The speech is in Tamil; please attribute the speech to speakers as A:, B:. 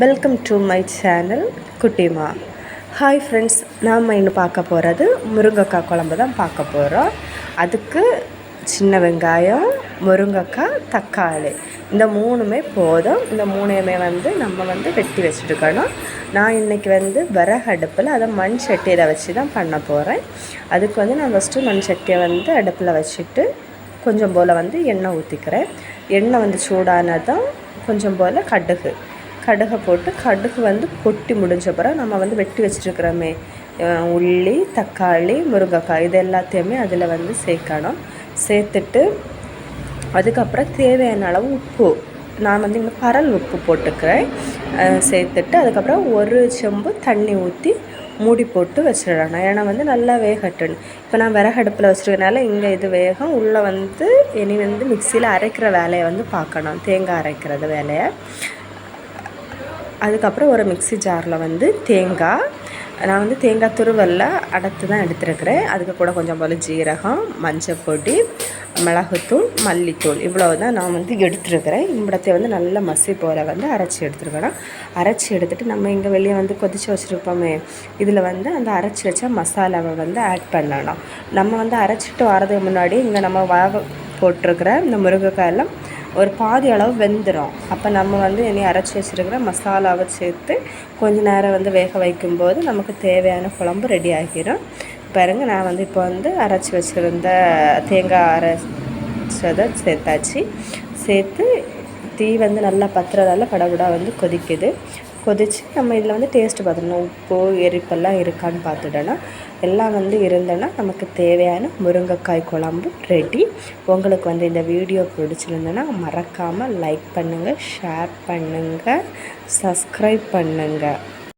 A: Welcome to my channel Kuttima hi friends நாம் இன்னும் பார்க்க போகிறது முருங்கைக்காய் குழம்பு தான் பார்க்க போகிறோம் அதுக்கு சின்ன வெங்காயம் முருங்கைக்காய் தக்காளி. இந்த மூணுமே போதும். இந்த மூணையுமே வந்து நம்ம வந்து வெட்டி வச்சுருக்கணும். நான் இன்றைக்கி வந்து விறகு அடுப்பில் அதை மண் சட்டியில் வச்சு தான் பண்ண போகிறேன் அதுக்கு வந்து நான் ஃபஸ்ட்டு மண் சட்டியை வந்து அடுப்பில் வச்சுட்டு கொஞ்சம் போல் வந்து எண்ணெய் ஊற்றிக்கிறேன் எண்ணெய் வந்து சூடானதும் கொஞ்சம் போல் கடுகு. கடுகை போட்டு கடுகு வந்து பொட்டி முடிஞ்ச பிறகு நம்ம வந்து வெட்டி வச்சுருக்கிறோமே. உள்ளி தக்காளி முருங்கைக்காய் இது எல்லாத்தையுமே அதில் வந்து சேர்க்கணும். சேர்த்துட்டு அதுக்கப்புறம் தேவையான அளவு உப்பு. நான் வந்து இங்கே பரல் உப்பு போட்டுக்கிறேன். சேர்த்துட்டு அதுக்கப்புறம் ஒரு செம்பு தண்ணி ஊற்றி மூடி போட்டு வச்சிடணும். ஏன்னா வந்து நல்லா வேகட்டணும் இப்போ நான் விறகு அடுப்பில் வச்சுருக்கனால இங்கே இது வேகம். உள்ளே வந்து இனி வந்து மிக்சியில் அரைக்கிற வேலையை வந்து பார்க்கணும். தேங்காய் அரைக்கிறது வேலையை. அதுக்கப்புறம் ஒரு மிக்சி ஜாரில் வந்து தேங்காய். நான் வந்து தேங்காய் துருவல்ல அடைத்து தான் எடுத்துருக்கிறேன். அதுக்கு கூட கொஞ்சம் போல் ஜீரகம் மஞ்சள் பொடி மிளகுத்தூள் மல்லித்தூள். இவ்வளோ தான் நான் வந்து எடுத்துருக்கிறேன். இம்படத்தை வந்து நல்ல மசி போல் வந்து அரைச்சி எடுத்துருக்கணும். அரைச்சி எடுத்துகிட்டு நம்ம இங்கே வெளியே வந்து கொதித்து வச்சுருப்போமே இதில் வந்து அந்த அரைச்சி வச்ச மசாலாவை வந்து ஆட் பண்ணணும். நம்ம வந்து அரைச்சிட்டு வரதுக்கு முன்னாடி இங்கே நம்ம வாக போட்டிருக்கிற இந்த முருங்கைக்காயெல்லாம் ஒரு பாதி அளவு வெந்துடும் அப்போ நம்ம வந்து இனி அரைச்சி வச்சுருக்கிற மசாலாவை சேர்த்து கொஞ்சம் நேரம் வந்து வேக வைக்கும்போது நமக்கு தேவையான குழம்பு ரெடி ஆகிரும். பாருங்க நான் வந்து இப்போ வந்து அரைச்சி வச்சுருந்த தேங்காய் அரைச்சதை சேர்த்தாச்சு. சேர்த்து தீ வந்து நல்லா பத்துறதால படபடா வந்து கொதிக்குது. கொதித்து நம்ம இதில் வந்து டேஸ்ட்டு பார்த்துடணும். உப்பு எரிப்பெல்லாம் இருக்கான்னு பார்த்துட்டோன்னா எல்லாம் வந்து இருந்தேன்னா நமக்கு தேவையான முருங்கைக்காய் குழம்பு ரெடி உங்களுக்கு வந்து இந்த வீடியோ பிடிச்சிருந்தேன்னா மறக்காமல் லைக் பண்ணுங்கள் ஷேர் பண்ணுங்கள் சப்ஸ்கிரைப் பண்ணுங்கள்